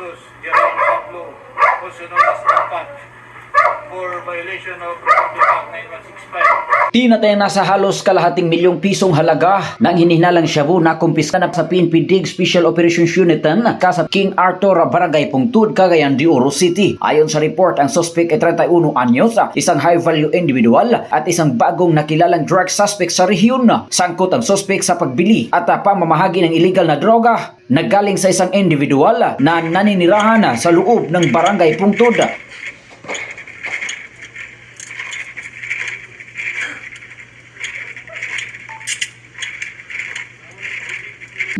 Jesus Jerome Pablo, also known as Rapat, for violation of Republic Act 9165. Tinatay na sa halos kalahating milyong pisong halaga ng hinihinalang shabu na kumpiska na sa PNP DIG Special Operations Unit ka sa King Arthur Barangay Pungtud, Cagayan de Oro City. Ayon sa report, ang suspect ay 31 anyos, isang high-value individual at isang bagong nakilalang drug suspect sa rehiyon. Sangkot ang suspect sa pagbili at pamamahagi ng illegal na droga naggaling sa isang individual na naninirahan sa loob ng Barangay Pungtud.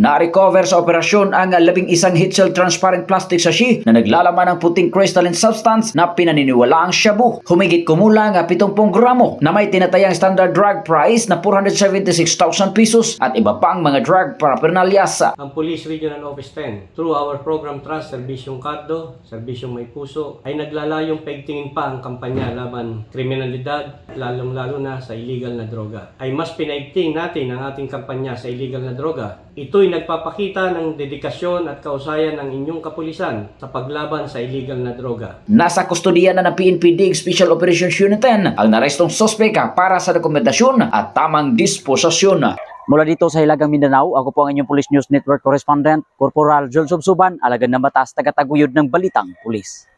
Na-recover sa operasyon ang labing isang heat seal transparent plastic sachet na naglalaman ng puting crystalline substance na pinaniniwala ang shabu. Humigit kumulang 70 gramo na may tinatayang standard drug price na 476,000 pesos at iba pang mga drug paraphernalias. Ang Police Regional Office 10, through our program Trust Serbisyong Kardo, Serbisyong May Puso, ay naglalayong paigtingin pa ang kampanya laban kriminalidad, lalong-lalo na sa illegal na droga. Ay mas pinaigting natin ang ating kampanya sa illegal na droga. Ito'y nagpapakita ng dedikasyon at kausayan ng inyong kapulisan sa paglaban sa illegal na droga. Nasa kustodiya na ng PNP DIG Special Operations Unit 10 ang narestong suspeka para sa dokumentasyon at tamang disposasyon. Mula dito sa Hilagang Mindanao, ako po ang inyong Police News Network Correspondent, Corporal Joel Subsuban, alagan na batas taga-taguyod ng Balitang Pulis.